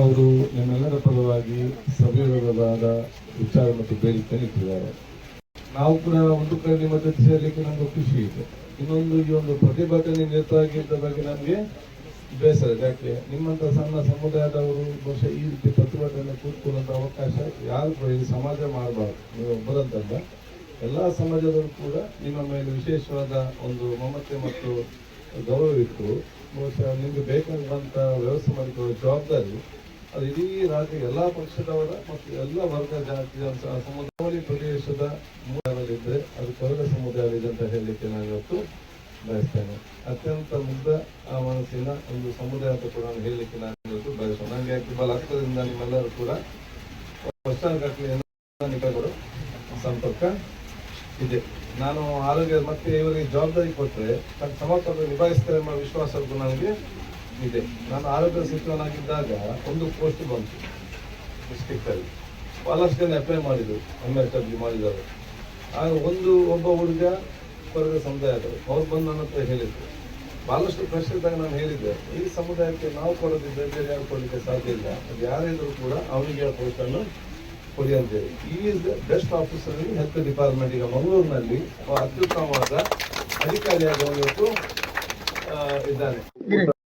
ಅವರು ನಿಮ್ಮೆಲ್ಲರ ಪರವಾಗಿ ಸವಿರವಾದ ವಿಚಾರ ಮತ್ತು ಬೇಡಿಕೆ ಇಟ್ಟಿದ್ದಾರೆ. ನಾವು ಕೂಡ ಒಂದು ಕಡೆ ನಿಮ್ಮ ಜೊತೆ ಸೇರ್ಲಿಕ್ಕೆ ನಮ್ಗೆ ಖುಷಿ ಇದೆ. ಇನ್ನೊಂದು ಈ ಒಂದು ಪ್ರತಿಭಟನೆ ನಿರತವಾಗಿದ್ದ ಬಗ್ಗೆ ನಮಗೆ ಬೇಸರ. ಯಾಕೆ? ನಿಮ್ಮಂತ ಸಣ್ಣ ಸಮುದಾಯದವರು ಬಹುಶಃ ಈ ರೀತಿ ಪ್ರತಿಭಟನೆ ಕೂತ್ಕೊಳ್ಳುವಂತ ಅವಕಾಶ ಯಾರು ಕೂಡ ಈ ಸಮಾಜ ಮಾಡಬಾರ್ದು. ನೀವು ಒಬ್ಬರಂತಲ್ಲ. ಎಲ್ಲಾ ಸಮಾಜದವರು ಕೂಡ ನಿಮ್ಮ ಮೇಲೆ ವಿಶೇಷವಾದ ಒಂದು ಮಮತೆ ಮತ್ತು ಗೌರವ ಇತ್ತು ಬಹುಶಃ ನಿಮ್ಗೆ ಬೇಕಾಗುವಂತ ವ್ಯವಸ್ಥೆ ಮಾಡಿಕೊಳ್ಳುವ ಜವಾಬ್ದಾರಿ, ಅದು ಇಡೀ ರಾಜ್ಯ, ಎಲ್ಲ ಪಕ್ಷದವರ ಮತ್ತು ಎಲ್ಲ ವರ್ಗ ಜಾತಿಯ ಸ- ಸಮುದಾಯ ಪ್ರದೇಶದ ಮೂಲದಲ್ಲಿದ್ದರೆ ಅದು ಕೊರಗ ಸಮುದಾಯವಿದೆ ಅಂತ ಹೇಳಲಿಕ್ಕೆ ನಾನು ಇವತ್ತು ಬಯಸ್ತೇನೆ. ಅತ್ಯಂತ ಮುಗ್ಧ ಆ ಮನಸ್ಸಿನ ಒಂದು ಸಮುದಾಯ ಅಂತ ಕೂಡ ನಾನು ಹೇಳಲಿಕ್ಕೆ ನಾನು ಇವತ್ತು ಬಯಸ್ತೇನೆ. ನನಗೆ ಕೇವಲ ಹತ್ತಿರದಿಂದ ನಿಮ್ಮೆಲ್ಲರೂ ಕೂಡ ವರ್ಷಗಟ್ಟಲೆ ಸಂಪರ್ಕ ಇದೆ. ನಾನು ಆರೋಗ್ಯ ಮತ್ತೆ ಇವರಿಗೆ ಜವಾಬ್ದಾರಿ ಕೊಟ್ಟರೆ ನಾನು ಸಮರ್ಪಕ ನಿಭಾಯಿಸ್ತಾರೆ ಎಂಬ ವಿಶ್ವಾಸ ನನಗೆ ಇದೆ. ನಾನು ಆರೋಗ್ಯ ಸಚಿವನಾಗಿದ್ದಾಗ ಒಂದು ಪೋಸ್ಟ್ ಬಂತು. ಡಿಸ್ಟಿಕ್ ಅಲ್ಲಿ. ಬಹಳಷ್ಟು ಜನ ಅಪ್ಲೈ ಮಾಡಿದ್ರು ಎಂ ಎಸ್ ಡಬ್ಲ್ಯೂ ಮಾಡಿದವರು. ಆಗ ಒಂದು ಒಬ್ಬ ಹುಡುಗ ಸಮುದಾಯ ಸಮುದಾಯದವರು ಅವ್ರು ಬಂದು ನನ್ನ ಹತ್ರ ಹೇಳಿದರು. ಬಹಳಷ್ಟು ಪ್ರಶ್ನೆದಾಗ ನಾನು ಹೇಳಿದ್ದೆ, ಈ ಸಮುದಾಯಕ್ಕೆ ನಾವು ಕೊಡೋದಿದ್ದರೆ ಬೇರೆ ಯಾರು ಕೊಡಲಿಕ್ಕೆ ಸಾಧ್ಯ ಇಲ್ಲ? ಅದು ಯಾರಿದ್ರು ಕೂಡ ಅವನಿಗೆ ಆ ಪೋಸ್ಟನ್ನು ಕೊಡಿ ಅಂತೇಳಿ ಈ best officer in health department ಈಗ ಮಂಗಳೂರಿನಲ್ಲಿ ಅತ್ಯುತ್ತಮವಾದ ಅಧಿಕಾರಿಯಾಗಿ ಇವತ್ತು ಇದ್ದಾನೆ.